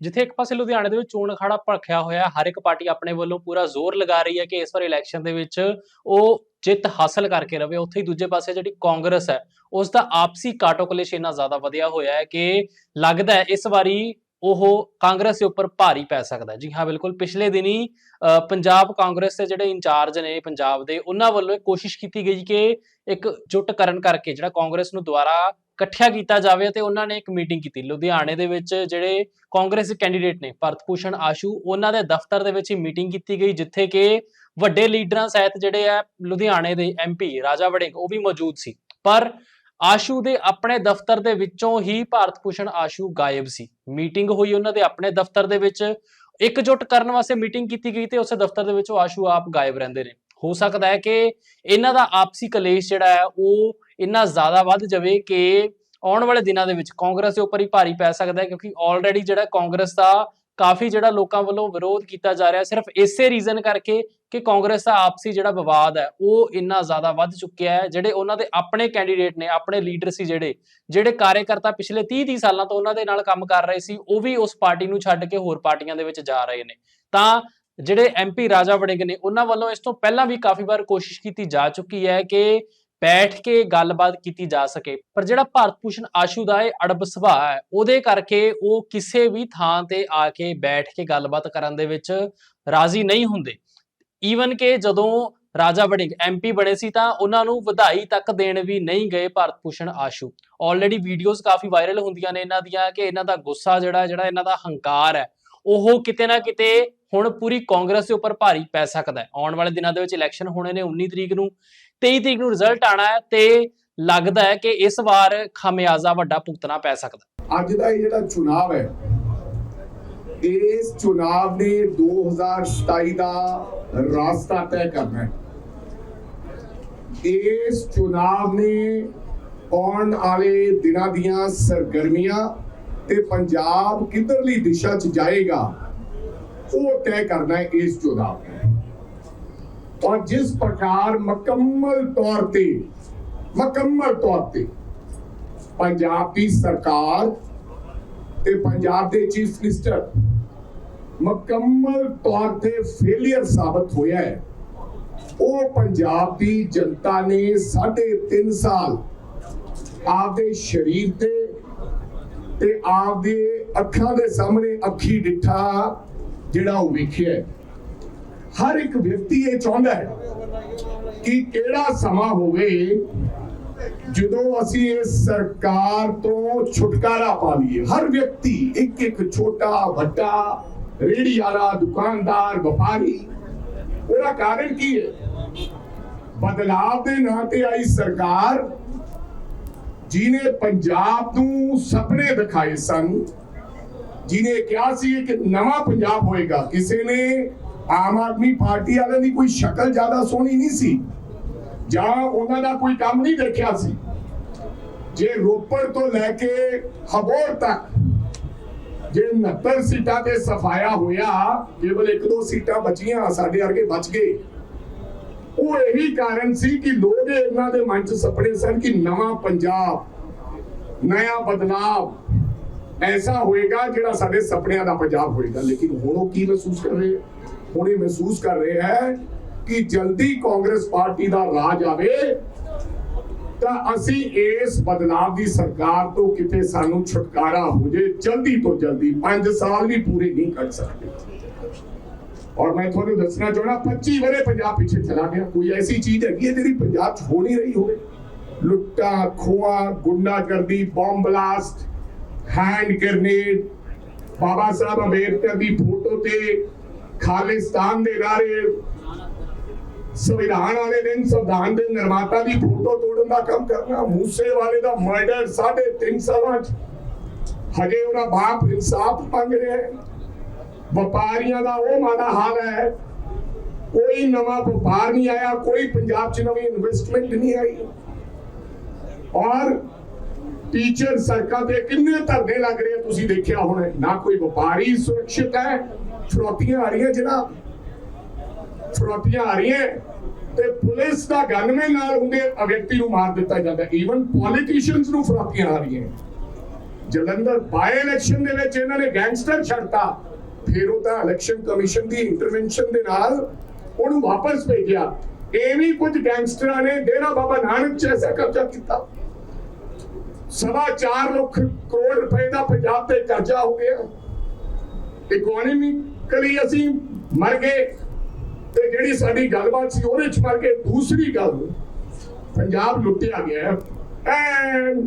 ਜਿੱਥੇ ਇੱਕ ਪਾਸੇ ਲੁਧਿਆਣੇ ਦੇ ਵਿੱਚ ਚੋਣ ਅਖਾੜਾ ਭੜਕਿਆ ਹੋਇਆ ਹਰ ਇੱਕ ਪਾਰਟੀ ਆਪਣੇ ਵੱਲੋਂ ਪੂਰਾ ਜ਼ੋਰ ਲਗਾ ਰਹੀ ਹੈ ਕਿ ਇਸ ਵਾਰ ਇਲੈਕਸ਼ਨ ਦੇ ਵਿੱਚ ਉਹ ਜਿੱਤ ਹਾਸਲ ਕਰਕੇ ਰਵੇ। ਉੱਥੇ ਹੀ ਦੂਜੇ ਪਾਸੇ ਜਿਹੜੀ ਕਾਂਗਰਸ ਹੈ ਉਸ ਦਾ ਆਪਸੀ ਕਾਟੋ ਕਲੇਸ਼ ਇੰਨਾ ਜ਼ਿਆਦਾ ਵਧਿਆ ਹੋਇਆ ਹੈ ਕਿ ਲੱਗਦਾ ਹੈ ਇਸ ਵਾਰੀ ਉਹ ਕਾਂਗਰਸ ਦੇ ਉੱਪਰ ਭਾਰੀ ਪੈ ਸਕਦਾ ਜੀ ਹਾਂ ਬਿਲਕੁਲ। ਪਿਛਲੇ ਦਿਨੀ ਅ, ਪੰਜਾਬ ਕਾਂਗਰਸ ਦੇ ਜਿਹੜੇ ਇੰਚਾਰਜ ਨੇ ਪੰਜਾਬ ਦੇ ਉਹਨਾਂ ਵੱਲੋਂ ਕੋਸ਼ਿਸ਼ ਕੀਤੀ ਗਈ ਕਿ ਇੱਕ ਜੁੱਟ ਕਰਨ ਕਰਕੇ ਜਿਹੜਾ ਕਾਂਗਰਸ ਨੂੰ ਦੁਬਾਰਾ ਇਕੱਠਿਆ ਕੀਤਾ ਜਾਵੇ ਤੇ ਉਹਨਾਂ ਨੇ ਇੱਕ ਮੀਟਿੰਗ ਕੀਤੀ। ਲੁਧਿਆਣੇ ਦੇ ਵਿੱਚ ਜਿਹੜੇ ਕਾਂਗਰਸ ਕੈਂਡੀਡੇਟ ਨੇ ਭਰਤ ਭੂਸ਼ਣ ਆਸ਼ੂ, ਉਹਨਾਂ ਦੇ ਦਫ਼ਤਰ ਦੇ ਵਿੱਚ ਹੀ ਮੀਟਿੰਗ ਕੀਤੀ ਗਈ, ਜਿੱਥੇ ਕਿ ਵੱਡੇ ਲੀਡਰਾਂ ਸਹਿਤ ਜਿਹੜੇ ਆ ਲੁਧਿਆਣੇ ਦੇ ਐਮਪੀ ਰਾਜਾ ਵੜਿੰਗ, ਉਹ ਵੀ ਮੌਜੂਦ ਸੀ। ਪਰ ਆਸ਼ੂ ਦੇ ਆਪਣੇ ਦਫ਼ਤਰ ਦੇ ਵਿੱਚੋਂ ਹੀ ਭਾਰਤ ਭੂਸ਼ਣ ਆਸ਼ੂ ਗਾਇਬ ਸੀ। ਮੀਟਿੰਗ ਹੋਈ ਉਹਨਾਂ ਦੇ ਆਪਣੇ ਦਫ਼ਤਰ ਦੇ ਵਿੱਚ। ਇਕਜੁੱਟ ਕਰਨ ਵਾਸਤੇ ਮੀਟਿੰਗ ਕੀਤੀ ਗਈ ਤੇ ਉਸੇ ਦਫ਼ਤਰ ਦੇ ਵਿੱਚੋਂ ਆਸ਼ੂ ਆਪ ਗਾਇਬ ਰਹਿੰਦੇ ਨੇ। ਹੋ ਸਕਦਾ ਹੈ ਕਿ ਇਹਨਾਂ ਦਾ ਆਪਸੀ ਕਲੇਸ਼ ਜਿਹੜਾ ਹੈ, ਉਹ ਇੰਨਾ ਜ਼ਿਆਦਾ ਵੱਧ ਜਾਵੇ ਕਿ ਆਉਣ ਵਾਲੇ ਦਿਨਾਂ ਦੇ ਵਿੱਚ ਕਾਂਗਰਸ ਦੇ ਉੱਪਰ ਹੀ ਭਾਰੀ ਪੈ ਸਕਦਾ ਹੈ, ਕਿਉਂਕਿ ਆਲਰੇਡੀ ਜਿਹੜਾ ਕਾਂਗਰਸ ਦਾ ਕਾਫੀ ਜਿਹੜਾ ਲੋਕਾਂ ਵੱਲੋਂ ਵਿਰੋਧ ਕੀਤਾ ਜਾ ਰਿਹਾ, ਸਿਰਫ ਇਸੇ ਰੀਜ਼ਨ ਕਰਕੇ ਕਿ ਕਾਂਗਰਸ ਦਾ ਆਪਸੀ ਜਿਹੜਾ ਵਿਵਾਦ ਹੈ, ਉਹ ਇੰਨਾ ਜ਼ਿਆਦਾ ਵੱਧ ਚੁੱਕਿਆ ਹੈ, ਜਿਹੜੇ ਉਹਨਾਂ ਦੇ ਆਪਣੇ ਕੈਂਡੀਡੇਟ ਨੇ, ਆਪਣੇ ਲੀਡਰ ਸੀ ਜਿਹੜੇ ਜਿਹੜੇ ਕਾਰਜਕਰਤਾ ਪਿਛਲੇ 30 30 ਸਾਲਾਂ ਤੋਂ ਉਹਨਾਂ ਦੇ ਨਾਲ ਕੰਮ ਕਰ ਰਹੇ ਸੀ, ਉਹ ਵੀ ਉਸ ਪਾਰਟੀ ਨੂੰ ਛੱਡ ਕੇ ਹੋਰ ਪਾਰਟੀਆਂ ਦੇ ਵਿੱਚ ਜਾ ਰਹੇ ਨੇ। ਤਾਂ ਜਿਹੜੇ ਐਮਪੀ ਰਾਜਾ ਵੜਿੰਗ ਨੇ, ਉਹਨਾਂ ਵੱਲੋਂ ਇਸ ਤੋਂ ਪਹਿਲਾਂ ਵੀ ਕਾਫੀ ਵਾਰ ਕੋਸ਼ਿਸ਼ ਕੀਤੀ ਜਾ ਚੁੱਕੀ ਹੈ ਕਿ ਬੈਠ ਕੇ ਗੱਲਬਾਤ ਕੀਤੀ ਜਾ ਸਕੇ। ਪਰ ਜਿਹੜਾ ਭਾਰਤ ਭੂਸ਼ਣ ਆਸ਼ੂ ਦਾ ਇਹ ਅੜਬ ਸੁਭਾਅ ਹੈ, ਉਹਦੇ ਕਰਕੇ ਉਹ ਕਿਸੇ ਵੀ ਥਾਂ ਤੇ ਆ ਕੇ ਬੈਠ ਕੇ ਗੱਲਬਾਤ ਕਰਨ ਦੇ ਵਿੱਚ ਰਾਜ਼ੀ ਨਹੀਂ ਹੁੰਦੇ। ਈਵਨ ਕਿ ਜਦੋਂ ਰਾਜਾ ਵੜਿੰਗ ਐਮਪੀ ਬਣੇ ਸੀ ਤਾਂ ਉਹਨਾਂ ਨੂੰ ਵਧਾਈ ਤੱਕ ਦੇਣ ਵੀ ਨਹੀਂ ਗਏ ਭਾਰਤ ਭੂਸ਼ਣ ਆਸ਼ੂ। ਆਲਰੇਡੀ ਵੀਡੀਓਜ਼ ਕਾਫੀ ਵਾਇਰਲ ਹੁੰਦੀਆਂ ਨੇ ਇਹਨਾਂ ਦੀਆਂ ਕਿ ਇਹਨਾਂ ਦਾ ਗੁੱਸਾ ਜਿਹੜਾ ਜਿਹੜਾ ਇਹਨਾਂ ਦਾ ਹੰਕਾਰ ਹੈ, ਉਹ ਕਿਤੇ ਨਾ ਕਿਤੇ ਹੁਣ ਪੂਰੀ ਕਾਂਗਰਸ ਦੇ ਉੱਪਰ ਭਾਰੀ ਪੈ ਸਕਦਾ ਹੈ। ਆਉਣ ਵਾਲੇ ਦਿਨਾਂ ਦੇ ਵਿੱਚ ਇਲੈਕਸ਼ਨ ਹੋਣੇ ਨੇ 19 ਤਰੀਕ ਨੂੰ। 23 ਤਰੀਕ ਨੂੰ ਰਿਜ਼ਲਟ ਆਣਾ ਹੈ ਤੇ ਲੱਗਦਾ ਹੈ ਕਿ ਇਸ ਵਾਰ ਖਮਿਆਜ਼ਾ ਵੱਡਾ ਭੁਗਤਣਾ ਪੈ ਸਕਦਾ ਅੱਜ ਦਾ ਇਹ ਜਿਹੜਾ ਚੁਣਾਵ ਹੈ, ਇਸ ਚੁਣਾਵ ਨੇ 2027 ਦਾ ਰਾਸਤਾ ਤੈਅ ਕਰਨਾ ਹੈ। ਇਸ ਚੁਣਾਵ ਨੇ ਆਉਣ ਵਾਲੇ ਦਿਨਾਂ ਦੀਆਂ ਸਰਗਰਮੀਆਂ ਤੇ ਪੰਜਾਬ ਕਿੱਧਰਲੀ ਦਿਸ਼ਾ 'ਚ ਜਾਏਗਾ ਉਹ ਤੈਅ ਕਰਨਾ ਹੈ ਇਸ ਚੁਣਾਵ ਨੇ ਔਰ ਜਿਸ ਪ੍ਰਕਾਰ ਮੁਕੰਮਲ ਤੌਰ ਤੇ, ਮੁਕੰਮਲ ਤੌਰ ਤੇ ਪੰਜਾਬ ਦੀ ਤੇ ਪੰਜਾਬ ਦੇ ਚੀਫ ਮਿਨਿਸਟਰ ਮੁਕੰਮਲ ਤੌਰ ਤੇ ਫੇਲਿਅਰ ਸਾਬਤ ਹੋਇਆ ਹੈ, ਉਹ ਪੰਜਾਬ ਦੀ ਜਨਤਾ ਨੇ 3.5 ਸਾਲ ਆਪਦੇ ਸਰੀਰ ਤੇ ਤੇ ਆਪਦੇ ਅੱਖਾਂ ਦੇ ਸਾਹਮਣੇ ਅੱਖੀ ਡਿੱਠਾ ਜਿਹੜਾ ਉਹ ਵੇਖਿਆ ਹਰ ਇੱਕ ਵਿਅਕਤੀ ਇਹ ਚਾਹੁੰਦਾ ਹੈ ਕਿ ਕਿਹੜਾ ਸਮਾਂ ਹੋਵੇ ਜਦੋਂ ਅਸੀਂ ਇਸ ਸਰਕਾਰ ਤੋਂ ਛੁਟਕਾਰਾ ਪਾ ਲਈਏ। ਹਰ ਵਿਅਕਤੀ, ਇੱਕ ਇੱਕ ਛੋਟਾ, ਵੱਡਾ ਰੇੜੀ ਵਾਲਾ ਦੁਕਾਨਦਾਰ, ਵਪਾਰੀ, ਉਹਦਾ ਕਾਰਨ ਕੀ ਹੈ? ਬਦਲਾਵ ਦੇ ਨਾਂ ਤੇ ਆਈ ਸਰਕਾਰ ਜਿਨੇ ਪੰਜਾਬ ਨੂੰ ਸੁਪਨੇ ਦਿਖਾਏ ਸਨ ਜਿਹਨੇ ਕਿਹਾ ਸੀ ਕਿ ਨਵਾਂ ਪੰਜਾਬ ਹੋਏਗਾ ਕਿਸੇ ਨੇ ਆਮ ਆਦਮੀ ਪਾਰਟੀ ਵਾਲਿਆਂ ਦੀ ਕੋਈ ਸ਼ਕਲ ਜ਼ਿਆਦਾ ਸੋਹਣੀ ਨਹੀਂ ਸੀ ਜਾਂ ਉਹਨਾਂ ਦਾ ਕੋਈ ਕੰਮ ਨਹੀਂ ਦੇਖਿਆ ਸੀ ਜੇ ਰੋਪੜ ਤੋਂ ਲੈ ਕੇ ਹਬੋਰ ਤੱਕ ਜੇ 69 ਸੀਟਾਂ ਤੇ ਸਫਾਇਆ ਹੋਇਆ ਕੇਵਲ ਇੱਕ ਦੋ ਸੀਟਾਂ ਬਚੀਆਂ ਸਾਡੇ ਵਰਗੇ ਬਚ ਗਏ ਉਹ ਇਹੀ ਕਾਰਨ ਸੀ ਕਿ ਲੋਕ ਇਹਨਾਂ ਦੇ ਮਨ 'ਚ ਸੁਪਨੇ ਸਨ ਕਿ ਨਵਾਂ ਪੰਜਾਬ ਨਵਾਂ ਬਦਲਾਵ ਐਸਾ ਹੋਏਗਾ ਜਿਹੜਾ ਸਾਡੇ ਸੁਪਨਿਆਂ ਦਾ ਪੰਜਾਬ ਹੋਏਗਾ। ਲੇਕਿਨ ਹੁਣ ਉਹ ਕੀ ਮਹਿਸੂਸ ਕਰ ਰਹੇ? ਹੁਣ ਇਹ ਮਹਿਸੂਸ ਕਰ ਰਹੇ ਹੈ ਕਿ ਜਲਦੀ ਕਾਂਗਰਸ ਪਾਰਟੀ ਦਾ ਰਾਜ ਆਵੇ, ਤਾਂ ਅਸੀਂ ਇਸ ਬਦਲਾਵ ਦੀ ਸਰਕਾਰ ਤੋਂ ਕਿਤੇ ਸਾਨੂੰ ਛੁਟਕਾਰਾ ਹੋ ਜੇ, ਜਲਦੀ ਤੋਂ ਜਲਦੀ। 5 ਸਾਲ ਵੀ ਪੂਰੇ ਨਹੀਂ ਕਰ ਸਕਦੇ। ਔਰ ਮੈਂ ਤੁਹਾਨੂੰ ਦੱਸਣਾ ਚਾਹਣਾ 25 ਵਰੇ ਪੰਜਾਬ ਪਿੱਛੇ ਚਲਾ ਗਿਆ। ਕੋਈ ਐਸੀ ਚੀਜ਼ ਹੈਗੀ ਹੈ ਜਿਹੜੀ ਪੰਜਾਬ 'ਚ ਹੋ ਨਹੀਂ ਰਹੀ ਹੋਵੇ? ਲੁੱਟਾ ਖੋਆ ਗੁੰਡਾਗਰਦੀ bomb blast hand grenade Baba Sahib Ambedkar ਦੀ ਫੋਟੋ ਤੇ ਖਾਲਿਸਤਾਨ ਦੇ ਨਾਰੇ ਸੰਵਿਧਾਨ ਵਾਲੇ ਦਿਨ ਸੰਵਿਧਾਨ ਦੇ ਨਿਰਮਾਤਾ ਦੀ ਫੋਟੋ ਤੋੜਨ ਦਾ ਕੰਮ ਕਰਨਾ ਮੂਸੇ ਵਾਲੇ ਦਾ ਮਰਡਰ ਸਾਢੇ 3 ਸਾਲਾਂ ਚ। ਹਜੇ ਉਹਨਾਂ ਬਾਪ ਇਨਸਾਫ ਮੰਗ ਰਿਹਾ ਹੈ। ਵਪਾਰੀਆਂ ਦਾ ਉਹ ਮਾੜਾ ਹਾਲ ਹੈ। ਕੋਈ ਨਵਾਂ ਵਪਾਰ ਨਹੀਂ ਆਇਆ, ਕੋਈ ਪੰਜਾਬ 'ਚ ਨਵੀਂ ਇਨਵੈਸਟਮੈਂਟ ਨਹੀਂ ਆਈ। ਔਰ ਟੀਚਰ ਸੜਕਾਂ ਤੇ ਕਿੰਨੇ ਧਰਨੇ ਲੱਗ ਰਹੇ ਤੁਸੀਂ ਦੇਖਿਆ ਹੋਣਾ, ਨਾ ਕੋਈ ਵਪਾਰੀ ਸੁਰੱਖਿਅਤ ਹੈ? ਫਰੋਤੀਆਂ ਆ ਰਹੀਆਂ ਜਨਾਬ। ਫਰੋਤੀਆਂ ਆ ਰਹੀਆਂ ਤੇ ਪੁਲਿਸ ਦਾ ਗਨਮੈਨ ਨਾਲ ਹੁੰਦੇ ਵਿਅਕਤੀ ਨੂੰ ਮਾਰ ਦਿੱਤਾ ਜਾਂਦਾ ਈਵਨ ਪੋਲੀਟੀਸ਼ੀਅਨਸ ਨੂੰ ਫਰੋਤੀਆਂ ਆ ਰਹੀਆਂ ਜਲੰਧਰ ਬਾਈ ਇਲੈਕਸ਼ਨ ਦੇ ਵਿੱਚ ਇਹਨਾਂ ਨੇ ਗੈਂਗਸਟਰ ਛੱਡਤਾ। ਫਿਰ ਉਹ ਤਾਂ ਇਲੈਕਸ਼ਨ ਕਮਿਸ਼ਨ ਦੀ ਇੰਟਰਵੈਂਸ਼ਨ ਦੇ ਨਾਲ ਉਹਨੂੰ ਵਾਪਸ ਭੇਜਿਆ। ਐਵੇਂ ਕੁਝ ਗੈਂਗਸਟਰਾਂ ਨੇ, ਡੇਰਾ ਬਾਬਾ ਨਾਨਕ 'ਚ ਐਸਾ ਕਬਜ਼ਾ ਕੀਤਾ। ਸਵਾ 4 ਲੱਖ ਕਰੋੜ ਰੁਪਏ ਦਾ ਪੰਜਾਬ ਤੇ ਕਰਜ਼ਾ ਹੋ ਗਿਆ। ਇਕਨੋਮਿਕਲੀ ਅਸੀਂ ਮਰ ਗਏ ਤੇ ਜਿਹੜੀ ਸਾਡੀ ਗੱਲਬਾਤ ਸੀ ਉਹਦੇ ਚ ਮਰ ਗਏ। ਦੂਸਰੀ ਗੱਲ, ਪੰਜਾਬ ਲੁੱਟਿਆ ਗਿਆ ਐਂਡ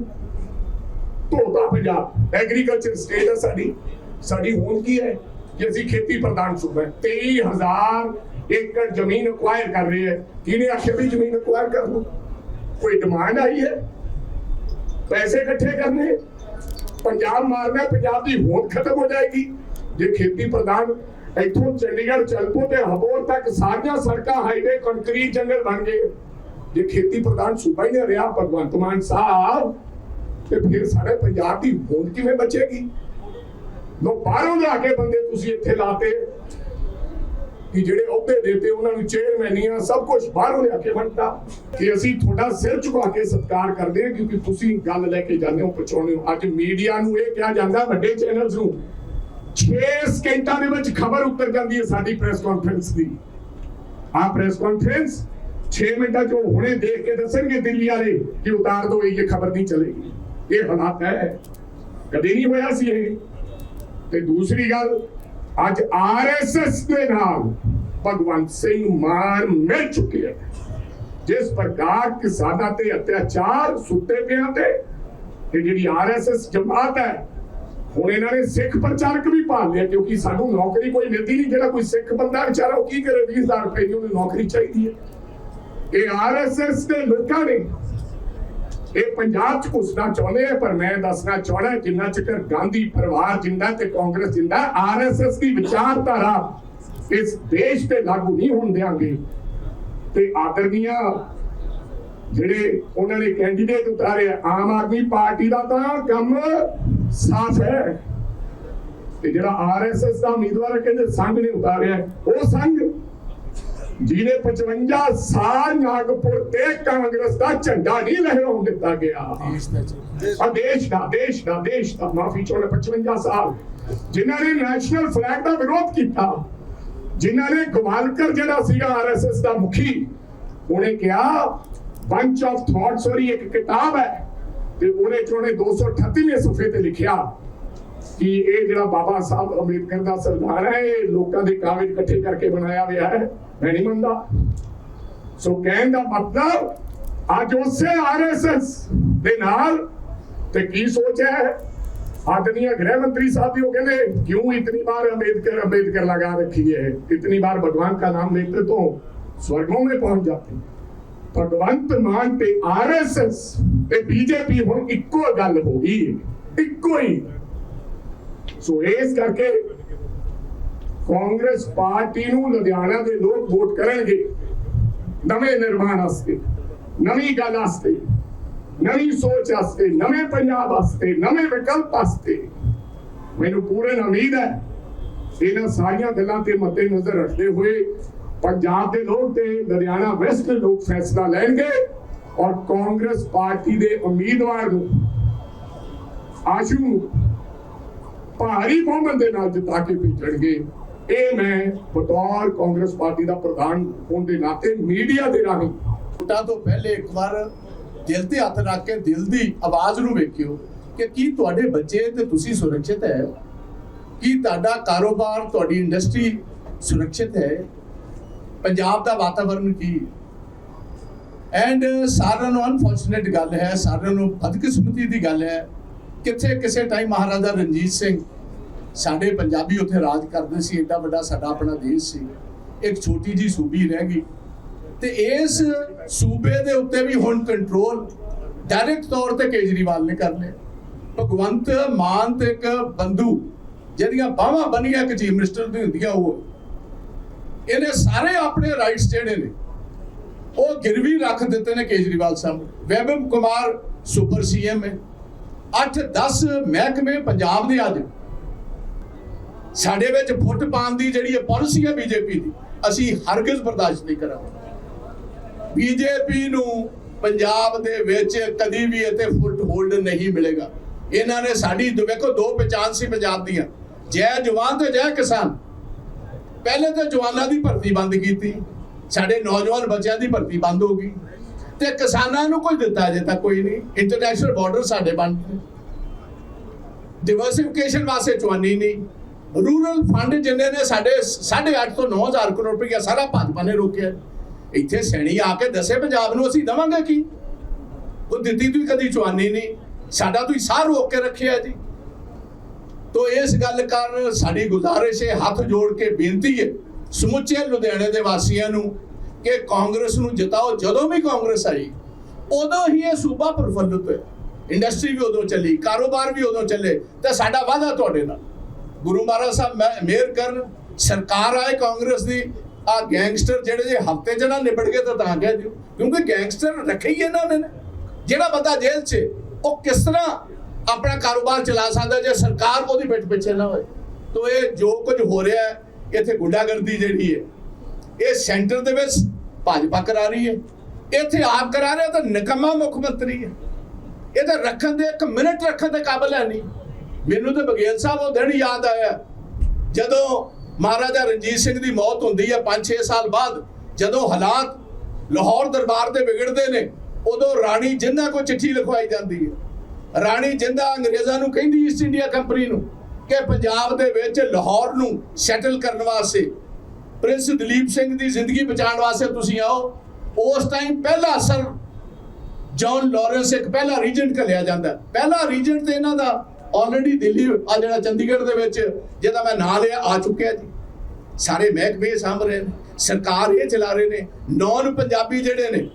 ਧੋਤਾ ਪੰਜਾਬ। ਐਗਰੀਕਲਚਰ ਸਟੇਟ ਹੈ ਸਾਡੀ ਸਾਡੀ ਹੋਂਦ ਕੀ ਹੈ? ਕਿ ਅਸੀਂ ਖੇਤੀ ਪ੍ਰਧਾਨ ਸੂਬਾ ਹੈ। 23000 ਏਕੜ ਜ਼ਮੀਨ ਅਕਵਾਇਰ ਕਰ ਰਹੇ ਹੈ। ਕਿਹਨੇ ਆਖਿਆ ਵੀ ਜ਼ਮੀਨ ਅਕਵਾਇਰ ਕਰ ਲਓ? ਕੋਈ ਡਿਮਾਂਡ ਆਈ ਹੈ? ਪੈਸੇ ਇਕੱਠੇ ਕਰਨੇ, ਪੰਜਾਬ ਮਾਰਨਾ, ਪੰਜਾਬ ਦੀ ਹੋਂਦ ਖਤਮ ਹੋ ਜਾਏਗੀ। ਜੇ ਖੇਤੀ ਪ੍ਰਧਾਨ ਇੱਥੋਂ ਚੰਡੀਗੜ੍ਹ ਚਲਪੋ ਤੇ ਹਬੋਰ ਤੱਕ ਸਾਰੀਆਂ ਸੜਕਾਂ ਹਾਈਵੇ ਕੰਕਰੀਟ ਜੰਗਲ ਬਣ ਗਏ, ਜੇ ਖੇਤੀ ਪ੍ਰਧਾਨ ਸੂਬਾ ਹੀ ਨਹੀਂ ਰਿਹਾ, ਭਗਵੰਤ ਮਾਨ ਸਾਹਿਬ, ਤੇ ਫਿਰ ਸਾਰੇ ਪੰਜਾਬ ਦੀ ਹੋਂਦ ਕਿਵੇਂ ਬਚੇਗੀ? ਲੋ ਬਾਹਰੋਂ ਲਿਆ ਕੇ ਬੰਦੇ ਤੁਸੀਂ ਇੱਥੇ ਲਾਤੇ। ਕਿ ਜਿਹੜੇ ਅਹੁਦੇ ਦੇਤੇ ਉਹਨਾਂ ਨੂੰ ਚੇਅਰਮੈਨੀਆਂ ਸਭ ਕੁਝ ਬਾਹਰੋਂ ਲਿਆ ਕੇ ਬਣਤਾ ਕਿ ਅਸੀਂ ਤੁਹਾਡਾ ਸਿਰ ਝੁਕਾ ਕੇ ਸਤਿਕਾਰ ਕਰਦੇ ਹਾਂ, ਕਿਉਂਕਿ ਤੁਸੀਂ ਗੱਲ ਲੈ ਕੇ ਜਾਂਦੇ ਹੋ, ਪਹੁੰਚਾਉਂਦੇ ਹੋ। ਅੱਜ ਮੀਡੀਆ ਨੂੰ ਇਹ ਕਿਹਾ ਜਾਂਦਾ, ਵੱਡੇ ਚੈਨਲਸ ਨੂੰ 6 ਸਕਿੰਟਾਂ ਦੇ ਵਿੱਚ ਖਬਰ ਉੱਤਰ ਜਾਂਦੀ ਹੈ ਸਾਡੀ ਪ੍ਰੈਸ ਕਾਨਫਰੰਸ ਦੀ। ਆ ਪ੍ਰੈਸ ਕਾਨਫਰੰਸ 6 ਮਿੰਟਾਂ ਚ ਹੁਣੇ ਦੇਖ ਕੇ ਦੱਸਣਗੇ ਦਿੱਲੀ ਵਾਲੇ ਕਿ ਉਤਾਰ ਦੋ ਇਹ ਖਬਰ ਨਹੀਂ ਚਲੇਗੀ। ਇਹ ਹਾਲਾਤ ਹੈ। ਕਦੇ ਨਹੀਂ ਹੋਇਆ ਸੀ ਇਹ। ਤੇ ਦੂਸਰੀ ਗੱਲ ਅੱਜ ਆਰਐਸਐਸ ਦੇ ਨਾਲ ਭਗਵੰਤ ਸਿੰਘ ਮਾਨ ਮਿਲ ਚੁੱਕੇ ਹੈ ਜਿਸ ਪ੍ਰਕਾਰ ਕਿਸਾਨਾਂ ਤੇ ਅਤਿਆਚਾਰ ਸੁੱਤੇ ਪਿਆਂ ਤੇ ਇਹ ਜਿਹੜੀ ਆਰਐਸਐਸ ਜਮਾਤ ਹੈ, ਹੁਣ ਇਹਨਾਂ ਨੇ ਸਿੱਖ ਪ੍ਰਚਾਰਕ ਵੀ ਭਾਲ ਲਿਆ ਕਿਉਂਕਿ ਸਾਨੂੰ ਨੌਕਰੀ ਕੋਈ ਮਿਲਦੀ ਨਹੀਂ, ਜਿਹੜਾ ਕੋਈ ਸਿੱਖ ਬੰਦਾ ਵਿਚਾਰਾ ਉਹ ਕੀ ਕਰੇ? 20000 ਰੁਪਏ ਦੀ ਉਹਨੂੰ ਨੌਕਰੀ ਚਾਹੀਦੀ ਹੈ। ਇਹ ਆਰਐਸਐਸ ਦੇ ਲੋਕਾਂ ਨੇ ਇਹ ਪੰਜਾਬ ਚ ਘੁਸਣਾ ਚਾਹੁੰਦੇ ਆ, ਪਰ ਮੈਂ ਦੱਸਣਾ ਚਾਹਣਾ ਜਿੰਨਾ ਚਿਰ ਗਾਂਧੀ ਪਰਿਵਾਰ ਜਿੰਦਾ ਤੇ ਕਾਂਗਰਸ ਜਿੰਦਾ ਆਰਐਸਐਸ ਦੀ ਵਿਚਾਰਧਾਰਾ ਇਸ ਦੇਸ਼ ਤੇ ਲਾਗੂ ਨਹੀਂ ਹੋਣ ਦੇਾਂਗੇ ਤੇ ਆਦਰਨੀਆ ਜਿਹੜੇ ਉਹਨਾਂ ਨੇ ਕੈਂਡੀਡੇਟ ਉਤਾਰੇ ਆਮ ਆਦਮੀ ਪਾਰਟੀ ਦਾ ਤਾਂ ਕੰਮ ਸਾਫ਼ ਹੈ। ਤੇ ਜਿਹੜਾ ਆਰਐਸਐਸ ਦਾ ਉਮੀਦਵਾਰ ਕਹਿੰਦੇ ਸੰਘ ਨੇ ਉਤਾਰਿਆ। ਉਹ ਸੰਘ ਜਿਹਨੇ 55 ਸਾਲ ਨਾਗਪੁਰ ਤੇ ਕਾਂਗਰਸ ਦਾ ਝੰਡਾ ਨਹੀਂ ਲਹਿਰਾਉਣ ਦਿੱਤਾ ਗਿਆ। ਦੇਸ਼ ਦਾ ਦੇਸ਼ ਦਾ ਦੇਸ਼ ਦਾ ਮਾਫੀ ਚਾਹੁੰਦਾ 55 ਸਾਲ। ਜਿਨ੍ਹਾਂ ਨੇ ਨੈਸ਼ਨਲ ਫਲੈਗ ਦਾ ਵਿਰੋਧ ਕੀਤਾ ਜਿਨ੍ਹਾਂ ਨੇ ਗਵਾਲਕਰ ਜਿਹੜਾ ਸੀਗਾ ਆਰਐਸਐਸ ਦਾ ਮੁਖੀ ਉਹਨੇ ਕਿਹਾ ਬੰਚ ਆਫ ਥਾਟਸ ਔਰ ਇੱਕ ਕਿਤਾਬ ਹੈ ਤੇ ਉਹਨੇ ਚ ਉਹਨੇ 238ਵੇਂ ਸਫੇ ਤੇ ਲਿਖਿਆ ਕਿ ਇਹ ਜਿਹੜਾ ਬਾਬਾ ਸਾਹਿਬ ਅੰਬੇਦਕਰ ਦਾ ਸਰਦਾਰ ਹੈ ਇਹ ਲੋਕਾਂ ਦੇ ਕਾਗਜ਼ ਇਕੱਠੇ ਕਰਕੇ ਬਣਾਇਆ ਹੋਇਆ ਹੈ ਮੈਂ ਨਹੀਂ ਮੰਨਦਾ ਸੋ ਕਹਿਣ ਦਾ ਮਤਲਬ ਅੱਜ ਉਸੇ ਆਰਐਸਐਸ ਦੇ ਨਾਲ ਤੇ ਕੀ ਸੋਚਿਆ ਹੈ आदरणीय गृह मंत्री साहब भी वो कहते क्यों इतनी बार अम्बेडकर अम्बेडकर लगा रखी है इतनी बार भगवान का नाम लेते तो स्वर्गों में पहुंच जाते ਭਗਵੰਤ ਮਾਨ ਤੇ ਆਰਐਸਐਸ ਤੇ ਬੀਜੇਪੀ ਹੁਣ ਇੱਕੋ ਗੱਲ ਹੋ ਗਈ ਹੈ। ਇੱਕੋ ਹੀ ਸੋ ਇਸ ਕਰਕੇ ਕਾਂਗਰਸ ਪਾਰਟੀ ਨੂੰ ਲੁਧਿਆਣਾ ਦੇ ਲੋਕ ਵੋਟ ਕਰਨਗੇ। ਨਵੇਂ ਨਿਰਮਾਣ ਵਾਸਤੇ, ਨਵੀਂ ਗੱਲ ਵਾਸਤੇ, ਨਵੀਂ ਸੋਚ ਵਾਸਤੇ, ਨਵੇਂ ਪੰਜਾਬ ਵਾਸਤੇ, ਨਵੇਂ ਵਿਕਲਪ ਵਾਸਤੇ। ਮੈਨੂੰ ਪੂਰਨ ਉਮੀਦ ਹੈ ਇਹਨਾਂ ਸਾਰੀਆਂ ਗੱਲਾਂ ਤੇ ਮੱਦੇ ਨਜ਼ਰ ਰੱਖਦੇ ਹੋਏ ਪੰਜਾਬ ਦੇ ਲੋਕ ਤੇ ਲੁਧਿਆਣਾ ਵੈਸਟ ਦੇ ਲੋਕ ਫੈਸਲਾ ਲੈਣਗੇ ਔਰ ਕਾਂਗਰਸ ਪਾਰਟੀ ਦੇ ਉਮੀਦਵਾਰ ਨੂੰ ਆਸ਼ੂ ਭਾਰੀ ਬਹੁਮਤ ਦੇ ਨਾਲ ਜਿਤਾ ਕੇ ਭੇਜਣਗੇ। ਇਹ ਮੈਂ ਬਤੌਰ ਕਾਂਗਰਸ ਪਾਰਟੀ ਦਾ ਪ੍ਰਧਾਨ ਹੋਣ ਦੇ ਨਾਤੇ ਮੀਡੀਆ ਦੇ ਰਾਹੀਂ ਵੋਟਾਂ ਤੋਂ ਪਹਿਲੇ ਇੱਕ ਵਾਰ ਦਿਲ ਤੇ ਹੱਥ ਰੱਖ ਕੇ ਦਿਲ ਦੀ ਆਵਾਜ਼ ਨੂੰ ਵੇਖਿਓ ਕਿ ਕੀ ਤੁਹਾਡੇ ਬੱਚੇ ਤੇ ਤੁਸੀਂ ਸੁਰੱਖਿਅਤ ਹੈ। ਕੀ ਤੁਹਾਡਾ ਕਾਰੋਬਾਰ, ਤੁਹਾਡੀ ਇੰਡਸਟਰੀ ਸੁਰੱਖਿਅਤ ਹੈ। ਪੰਜਾਬ ਦਾ ਵਾਤਾਵਰਣ ਕੀ? ਐਂਡ ਸਾਰਿਆਂ ਨੂੰ ਅਨਫੋਰਚੂਨੇਟ ਗੱਲ ਹੈ, ਸਾਰਿਆਂ ਨੂੰ ਬਦਕਿਸਮਤੀ ਦੀ ਗੱਲ ਹੈ। ਕਿੱਥੇ ਕਿਸੇ ਟਾਈਮ ਮਹਾਰਾਜਾ ਰਣਜੀਤ ਸਿੰਘ ਸਾਡੇ ਪੰਜਾਬੀ ਉੱਥੇ ਰਾਜ ਕਰਦੇ ਸੀ, ਏਡਾ ਵੱਡਾ ਸਾਡਾ ਆਪਣਾ ਦੇਸ਼ ਸੀ। ਇੱਕ ਛੋਟੀ ਜੀ ਸੂਬੀ ਰਹਿ ਗਈ। ਤੇ ਇਸ ਸੂਬੇ ਦੇ ਉੱਤੇ ਵੀ ਹੁਣ ਕੰਟਰੋਲ ਡਾਇਰੈਕਟ ਤੌਰ ਤੇ ਕੇਜਰੀਵਾਲ ਨੇ ਕਰ ਲਿਆ। ਭਗਵੰਤ ਮਾਨ ਤੇ ਇੱਕ ਬੰਦੂ ਜਿਹੜੀਆਂ ਬਾਹਾਂ ਬਣੀਆਂ ਇੱਕ ਚੀਫ ਮਿਨਿਸਟਰ ਦੀ ਹੁੰਦੀਆਂ ਉਹ। ਇਹਨੇ ਸਾਰੇ ਆਪਣੇ ਰਾਈਟਸ ਜਿਹੜੇ ਨੇ, ਉਹ ਗਿਰਵੀ ਰੱਖ ਦਿੱਤੇ ਨੇ ਕੇਜਰੀਵਾਲ ਸਾਹਿਬ ਵੈਭਵ ਕੁਮਾਰ ਸੁਪਰ ਸੀਐਮ ਹੈ। 8-10 ਮਹਿਕਮੇ ਪੰਜਾਬ ਦੇ ਅੱਜ ਸਾਡੇ ਵਿੱਚ ਫੁੱਟ ਪਾਉਣ ਦੀ ਜਿਹੜੀ ਇਹ ਪਾਲਿਸੀ ਹੈ ਬੀਜੇਪੀ ਦੀ, ਅਸੀਂ ਹਰਗਿਜ਼ ਬਰਦਾਸ਼ਤ ਨਹੀਂ ਕਰਾਂਗੇ। ਬੀਜੇਪੀ ਨੂੰ ਪੰਜਾਬ ਦੇ ਵਿੱਚ ਕਦੀ ਵੀ ਇੱਥੇ ਫੁੱਟ ਹੋਲਡ ਨਹੀਂ ਮਿਲੇਗਾ। ਇਹਨਾਂ ਨੇ ਸਾਡੀ ਦੋ- ਵੇਖੋ, ਦੋ ਪਛਾਣ ਸੀ ਪੰਜਾਬ ਦੀਆਂ। ਜੈ ਜਵਾਨ ਤੇ ਜੈ ਕਿਸਾਨ। ਪਹਿਲੇ ਤਾਂ ਜਵਾਨਾਂ ਦੀ ਭਰਤੀ ਬੰਦ ਕੀਤੀ। ਸਾਡੇ ਨੌਜਵਾਨ ਬੱਚਿਆਂ ਦੀ ਭਰਤੀ ਬੰਦ ਹੋ ਗਈ। ਤੇ ਕਿਸਾਨਾਂ ਨੂੰ ਕੁਝ ਦਿੱਤਾ ਅਜੇ ਤੱਕ ਕੋਈ ਨਹੀਂ। ਇੰਟਰਨੈਸ਼ਨਲ ਬਾਰਡਰ ਸਾਡੇ ਬੰਦ ਨੇ ਡਿਵਰਸਿਫਿਕੇਸ਼ਨ ਵਾਸਤੇ ਚਵਾਨੀ ਨਹੀਂ। ਰੂਰਲ ਫੰਡ ਜਿੰਨੇ ਨੇ ਸਾਡੇ 8.5 ਤੋਂ 9000 ਕਰੋੜ ਰੁਪਇਆ ਸਾਰਾ ਭਾਜਪਾ ਨੇ ਰੋਕਿਆ ਇੱਥੇ ਸੈਣੀ ਆ ਕੇ ਦੱਸੇ ਪੰਜਾਬ ਨੂੰ ਅਸੀਂ ਦਵਾਂਗੇ ਕੀ? ਉਹ ਦਿੱਤੀ ਤੁਸੀਂ ਕਦੀ ਚਵਾਨੀ ਨਹੀਂ। ਸਾਡਾ ਤੁਸੀਂ ਸਾਰ ਰੋਕ ਕੇ ਰੱਖਿਆ ਜੀ। ਤੋ ਇਸ ਗੱਲ ਕਾਰਨ ਸਾਡੀ ਗੁਜ਼ਾਰਿਸ਼ ਹੈ, ਹੱਥ ਜੋੜ ਕੇ ਬੇਨਤੀ ਹੈ ਸਮੁੱਚੇ ਲੁਧਿਆਣੇ ਦੇ ਵਾਸੀਆਂ ਨੂੰ ਕਿ ਕਾਂਗਰਸ ਨੂੰ ਜਿਤਾਓ, ਜਦੋਂ ਵੀ ਕਾਂਗਰਸ ਆਈ, ਉਦੋਂ ਹੀ ਇਹ ਸੂਬਾ ਪ੍ਰਫੁੱਲਤ ਹੋਇਆ। ਇੰਡਸਟਰੀ ਵੀ ਉਦੋਂ ਚੱਲੀ, ਕਾਰੋਬਾਰ ਵੀ ਉਦੋਂ ਚੱਲੇ, ਤੇ ਸਾਡਾ ਵਾਅਦਾ ਤੁਹਾਡੇ ਨਾਲ। ਗੁਰੂ ਮਹਾਰਾਜ ਸਾਹਿਬ, ਮੈਂ- ਮਿਹਰ ਕਰਨ, ਸਰਕਾਰ ਆਏ ਕਾਂਗਰਸ ਦੀ, ਆ ਗੈਂਗਸਟਰ ਜਿਹੜੇ ਜੇ ਹਫ਼ਤੇ ਚ ਨਾ ਨਿਬੜ ਗਏ ਤਾਂ ਤਾਂ ਕਹਿ ਦਿਓ, ਕਿਉਂਕਿ ਗੈਂਗਸਟਰ ਰੱਖੇ ਹੀ ਇਹਨਾਂ ਨੇ। ਜਿਹੜਾ ਬੰਦਾ ਜੇਲ੍ਹ 'ਚ, ਉਹ ਕਿਸ ਤਰ੍ਹਾਂ ਆਪਣਾ ਕਾਰੋਬਾਰ ਚਲਾ ਸਕਦਾ ਜੇ ਸਰਕਾਰ ਉਹਦੀ ਪਿੱਠ ਪਿੱਛੇ ਨਾ ਹੋਏ। ਤੋ ਇਹ ਜੋ ਕੁਝ ਹੋ ਰਿਹਾ ਹੈ, ਇੱਥੇ ਗੁੰਡਾਗਰਦੀ ਜਿਹੜੀ ਹੈ ਇਹ ਸੈਂਟਰ ਦੇ ਵਿੱਚ ਭਾਜਪਾ ਕਰਾ ਰਹੀ ਹੈ। ਇੱਥੇ ਆਪ ਕਰਾ ਰਿਹਾ ਤਾਂ ਨਿਕੰਮਾ ਮੁੱਖ ਮੰਤਰੀ ਹੈ। ਇਹ ਤਾਂ ਰੱਖਣ ਦੇ ਇੱਕ ਮਿੰਟ ਰੱਖਣ ਦੇ ਕਾਬਿਲ ਹੈ ਨਹੀਂ। ਮੈਨੂੰ ਤਾਂ ਬਗੇਲ ਸਾਹਿਬ ਉਹ ਦਿਨ ਯਾਦ ਆਇਆ। ਜਦੋਂ ਮਹਾਰਾਜਾ ਰਣਜੀਤ ਸਿੰਘ ਦੀ ਮੌਤ ਹੁੰਦੀ ਹੈ 5-6 ਸਾਲ ਬਾਅਦ, ਜਦੋਂ ਹਾਲਾਤ ਲਾਹੌਰ ਦਰਬਾਰ ਦੇ ਵਿਗੜਦੇ ਨੇ, ਉਦੋਂ ਰਾਣੀ ਜਿੰਦਾ ਕੋ ਚਿੱਠੀ ਲਿਖਵਾਈ ਜਾਂਦੀ ਹੈ। ਰਾਣੀ ਜਿੰਦਾ ਅੰਗਰੇਜ਼ਾਂ ਨੂੰ ਕਹਿੰਦੀ ਈਸਟ ਇੰਡੀਆ ਕੰਪਨੀ ਨੂੰ ਕਿ ਪੰਜਾਬ ਦੇ ਵਿੱਚ ਲਾਹੌਰ ਨੂੰ ਸੈਟਲ ਕਰਨ ਵਾਸਤੇ ਪ੍ਰਿੰਸ ਦਲੀਪ ਸਿੰਘ ਦੀ ਜ਼ਿੰਦਗੀ ਬਚਾਉਣ ਵਾਸਤੇ ਤੁਸੀਂ ਆਓ। ਉਸ ਟਾਈਮ ਪਹਿਲਾ ਸਰ ਜੌਨ ਲਾਰੈਂਸ ਇੱਕ ਪਹਿਲਾ ਰੀਜੈਂਟ ਘੱਲਿਆ ਜਾਂਦਾ। ਪਹਿਲਾ ਰੀਜੈਂਟ ਤੇ ਇਹਨਾਂ ਦਾ ਆਲਰੇਡੀ ਦਿੱਲੀ ਆ ਜਿਹੜਾ ਚੰਡੀਗੜ੍ਹ ਦੇ ਵਿੱਚ ਜਿਹਦਾ ਮੈਂ ਨਾਂ ਲਿਆ, ਆ ਚੁੱਕਿਆ ਜੀ। ਸਾਰੇ ਮਹਿਕਮੇ ਸਾਂਭ ਰਹੇ ਨੇ, ਸਰਕਾਰ ਇਹ ਚਲਾ ਰਹੇ ਨੇ। ਨੌਨ ਪੰਜਾਬੀ ਜਿਹੜੇ ਨੇ,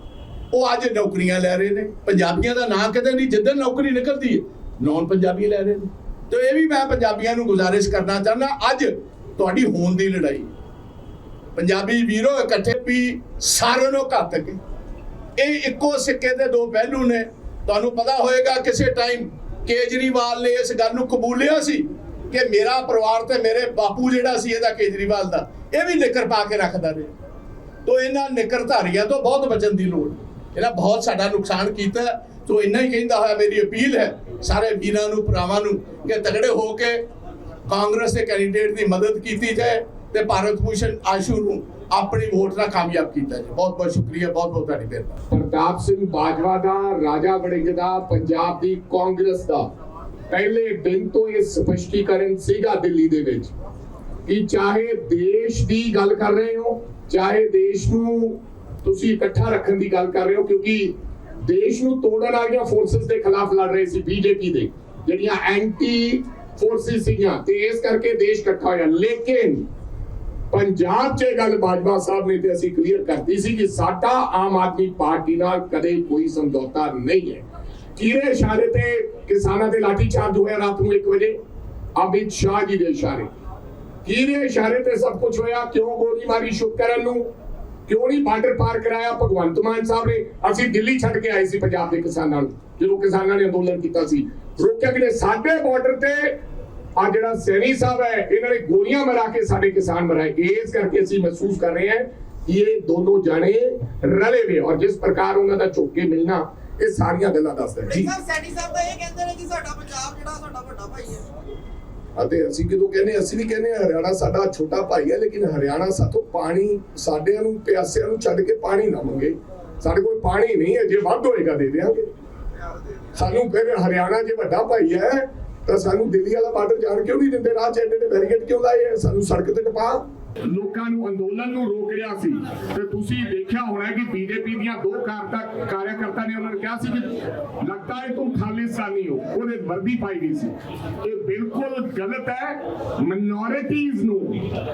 ਉਹ ਅੱਜ ਨੌਕਰੀਆਂ ਲੈ ਰਹੇ ਨੇ। ਪੰਜਾਬੀਆਂ ਦਾ ਨਾਂ ਕਿਤੇ ਨਹੀਂ ਜਿੱਦਣ ਨੌਕਰੀ ਨਿਕਲਦੀ ਹੈ ਨੌਨ ਪੰਜਾਬੀ ਲੈ ਰਹੇ ਨੇ। ਤੇ ਇਹ ਵੀ ਮੈਂ ਪੰਜਾਬੀਆਂ ਨੂੰ ਗੁਜ਼ਾਰਿਸ਼ ਕਰਨਾ ਚਾਹੁੰਦਾ, ਅੱਜ ਤੁਹਾਡੀ ਹੋਣ ਦੀ ਲੜਾਈ। ਪੰਜਾਬੀ ਵੀਰੋ ਇਕੱਠੇ ਵੀ ਸਾਰਿਆਂ ਨੂੰ ਘਾਤਕ ਹੈ ਇਹ ਇੱਕੋ ਸਿੱਕੇ ਦੇ ਦੋ ਪਹਿਲੂ ਨੇ ਤੁਹਾਨੂੰ ਪਤਾ ਹੋਏਗਾ ਕਿਸੇ ਟਾਈਮ ਕੇਜਰੀਵਾਲ ਨੇ ਇਸ ਗੱਲ ਨੂੰ ਕਬੂਲਿਆ ਸੀ ਕਿ ਮੇਰਾ ਪਰਿਵਾਰ ਤੇ ਮੇਰੇ ਬਾਪੂ ਜਿਹੜਾ ਸੀ ਇਹਦਾ ਕੇਜਰੀਵਾਲ ਦਾ, ਇਹ ਵੀ ਨਿੱਕਰ ਪਾ ਕੇ ਰੱਖਦਾ ਰਿਹਾ ਤੋ ਇਹਨਾਂ ਨਿਕਰਧਾਰੀਆਂ ਤੋਂ ਬਹੁਤ ਬਚਣ ਦੀ ਲੋੜ ਹੈ। ਇਹਨਾਂ ਬਹੁਤ ਸਾਡਾ ਨੁਕਸਾਨ ਕੀਤਾ ਹੈ। ਇੰਨਾ ਹੀ ਕਹਿੰਦਾ ਹੋਇਆ ਮੇਰੀ ਅਪੀਲ ਹੈ ਸਾਰੇ ਵੀਰਾਂ ਨੂੰ, ਭਰਾਵਾਂ ਨੂੰ ਕਿ ਤਗੜੇ ਹੋ ਕੇ ਕਾਂਗਰਸ ਦੇ ਕੈਂਡੀਡੇਟ ਦੀ ਮਦਦ ਕੀਤੀ ਜਾਏ ਤੇ ਭਾਰਤ ਭੂਸ਼ਣ ਆਸ਼ੂ ਨੂੰ ਆਪਣੀ ਵੋਟ ਨਾਲ ਕਾਮਯਾਬ ਕੀਤਾ ਜਾਏ ਬਹੁਤ ਬਹੁਤ ਸ਼ੁਕਰੀਆ, ਬਹੁਤ ਬਹੁਤ ਤੁਹਾਡੀ ਮਿਹਰਬਾਨੀ ਪ੍ਰਤਾਪ ਸਿੰਘ ਬਾਜਵਾ ਦਾ, ਰਾਜਾ ਵੜਿੰਗ ਦਾ, ਪੰਜਾਬ ਦੀ ਕਾਂਗਰਸ ਦਾ ਪਹਿਲੇ ਦਿਨ ਤੋਂ ਇਹ ਸਪਸ਼ਟੀਕਰਨ ਸੀਗਾ ਦਿੱਲੀ ਦੇ ਵਿੱਚ ਕਿ ਚਾਹੇ ਦੇਸ਼ ਦੀ ਗੱਲ ਕਰ ਰਹੇ ਹੋ, ਚਾਹੇ ਦੇਸ਼ ਨੂੰ ਤੁਸੀਂ ਇਕੱਠਾ ਰੱਖਣ ਦੀ ਗੱਲ ਕਰ ਰਹੇ ਹੋ, ਕਿਉਂਕਿ ਦੇਸ਼ ਨੂੰ ਤੋੜਨ ਵਾਲੀਆਂ ਫੋਰਸਸ ਦੇ ਖਿਲਾਫ ਲੜ ਰਹੇ ਸੀ ਬੀਜੇਪੀ ਦੇ, ਜਿਹੜੀਆਂ ਐਂਟੀ ਫੋਰਸਿਸ ਸੀਗੀਆਂ। ਤੇ ਇਸ ਕਰਕੇ ਦੇਸ਼ ਇਕੱਠਾ ਹੋਇਆ। ਲੇਕਿਨ ਪੰਜਾਬ 'ਚ ਇਹ ਗੱਲ ਬਾਜਵਾ ਸਾਹਿਬ ਨੇ ਤੇ ਅਸੀਂ ਕਲੀਅਰ ਕਰਤੀ ਸੀ ਕਿ ਸਾਡਾ ਆਮ ਆਦਮੀ ਪਾਰਟੀ ਨਾਲ ਕਦੇ ਕੋਈ ਸਮਝੌਤਾ ਨਹੀਂ ਹੈ। ਕਿਹੜੇ ਇਸ਼ਾਰੇ ਤੇ ਕਿਸਾਨਾਂ ਦੇ ਲਾਠੀ ਚਾਰਜ ਹੋਇਆ ਰਾਤ ਨੂੰ 1 ਵਜੇ? ਅਮਿਤ ਸ਼ਾਹ ਜੀ ਦੇ ਇਸ਼ਾਰੇ। ਕਿਹੜੇ ਇਸ਼ਾਰੇ ਤੇ ਸਭ ਕੁਝ ਹੋਇਆ? ਕਿਉਂ ਗੋਲੀ ਮਾਰੀ ਸ਼ੁਕਰਨ ਨੂੰ? ਕਿਉਂ ਨਹੀਂ ਬਾਰਡਰ ਪਾਰ ਕਰਾਇਆ? ਭਗਵੰਤ ਮਾਨ ਸਾਹਿਬ ਨੇ ਅਸੀਂ ਦਿੱਲੀ ਛੱਡ ਕੇ ਆਏ ਸੀ ਪੰਜਾਬ ਦੇ ਕਿਸਾਨਾਂ ਨੂੰ। ਜਦੋਂ ਕਿਸਾਨਾਂ ਨੇ ਅੰਦੋਲਨ ਕੀਤਾ ਸੀ। ਰੋਕਿਆ ਕਿ ਸਾਡੇ ਬਾਰਡਰ ਤੇ ਆ ਜਿਹੜਾ ਸੈਣੀ ਸਾਹਿਬ ਹੈ ਇਹਨਾਂ ਨੇ ਗੋਲੀਆਂ ਮਰਾ ਕੇ ਸਾਡੇ ਕਿਸਾਨ ਮਰਾਏ ਇਸ ਕਰਕੇ ਅਸੀਂ ਮਹਿਸੂਸ ਕਰ ਰਹੇ ਹਾਂ ਕਿ ਇਹ ਦੋਨੋਂ ਜਾਣੇ ਰਲੇ ਵੇ ਔਰ ਜਿਸ ਪ੍ਰਕਾਰ ਉਹਨਾਂ ਦਾ ਝੁੱਕ ਕੇ ਮਿਲਣਾ ਇਹ ਸਾਰੀਆਂ ਗੱਲਾਂ ਦੱਸਦਾ। ਜੀ ਸੈਣੀ ਸਾਹਿਬ ਤਾਂ ਇਹ ਕਹਿੰਦੇ ਨੇ ਕਿ ਸਾਡਾ ਪੰਜਾਬ ਜਿਹੜਾ ਸਾਡਾ ਵੱਡਾ ਭਾਈ ਹੈ। ਅਤੇ ਅਸੀਂ ਕਿਦੋਂ ਕਹਿੰਦੇ ਅਸੀਂ ਨਹੀਂ ਕਹਿੰਦੇ ਹਰਿਆਣਾ ਸਾਡਾ ਛੋਟਾ ਭਾਈ ਹੈ ਲੇਕਿਨ ਹਰਿਆਣਾ ਸਾਥੋਂ ਪਾਣੀ ਸਾਡਿਆਂ ਨੂੰ ਪਿਆਸਿਆਂ ਨੂੰ ਛੱਡ ਕੇ ਪਾਣੀ ਨਾ ਮੰਗੇ। ਸਾਡੇ ਕੋਲ ਪਾਣੀ ਨਹੀਂ ਹੈ ਜੇ ਵੱਧ ਹੋਏਗਾ ਦੇ ਦੇਵਾਂਗੇ ਸਾਨੂੰ ਫਿਰ ਹਰਿਆਣਾ ਜੇ ਵੱਡਾ ਭਾਈ ਹੈ ਤਾਂ ਸਾਨੂੰ ਦਿੱਲੀ ਵਾਲਾ ਬਾਰਡਰ ਜਾਣ ਕਿਉਂ ਨਹੀਂ ਦਿੰਦੇ? ਰਾਹ ਚ ਐਡੇ ਐਡੇ ਬੈਰੀਕੇਡ ਕਿਉਂ ਲਾਏ ਸਾਨੂੰ ਸੜਕ ਤੇ ਟਪਾ। ਲੋਕਾਂ ਨੂੰ ਅੰਦੋਲਨ ਨੂੰ ਰੋਕ ਰਿਹਾ ਸੀ। ਤੇ ਤੁਸੀਂ ਦੇਖਿਆ ਹੋਣਾ ਕਿ ਬੀਜੇਪੀ ਦੀਆਂ ਦੋ ਕਾਰਤਾ ਕਾਰਿਆਕਰਤਾ ਨੇ ਉਹਨਾਂ ਨੇ ਕਿਹਾ ਸੀ ਕਿ ਲੱਗਦਾ ਹੈ ਤੁਮ ਖਾਲਿਸਤਾਨੀ ਹੋ। ਉਹਨੇ ਵਰਦੀ ਪਾਈ ਗਈ ਸੀ। ਇਹ ਬਿਲਕੁਲ ਗਲਤ ਹੈ। ਮਿਨੋਰਿਟੀਜ਼ ਨੂੰ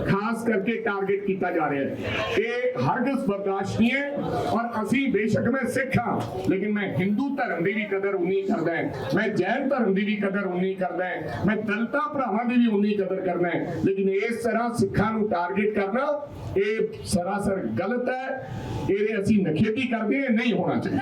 ਖਾਸ ਕਰਕੇ ਟਾਰਗੇਟ ਕੀਤਾ ਜਾ ਰਿਹਾ ਹੈ। ਇਹ ਹਰਗਿਜ਼ ਬਰਦਾਸ਼ਤ ਨਹੀਂ ਹੈ। ਔਰ ਅਸੀਂ ਬੇਸ਼ੱਕ ਮੈਂ ਸਿੱਖ ਹਾਂ, ਲੇਕਿਨ ਮੈਂ ਹਿੰਦੂ ਧਰਮ ਦੀ ਵੀ ਕਦਰ ਉਨੀ ਕਰਦਾ ਹੈ। ਮੈਂ ਜੈਨ ਧਰਮ ਦੀ ਵੀ ਕਦਰ ਉਨੀ ਕਰਦਾ ਹੈ। ਮੈਂ ਦਲਤਾ ਭਰਾਵਾਂ ਦੀ ਵੀ ਉਨੀ ਕਦਰ ਕਰਦਾ ਹੈ। ਲੇਕਿਨ ਇਸ ਤਰ੍ਹਾਂ ਸਿੱਖਾਂ ਨੂੰ ਟਾਰਗੇਟ ਕਰਨਾ ਇਹ ਸਰਾਸਰ ਗਲਤ ਹੈ ਇਹਦੇ ਅਸੀਂ ਨਖੇਦੀ ਕਰਦੇ ਨਹੀਂ ਹੋਣਾ ਚਾਹੀਦਾ।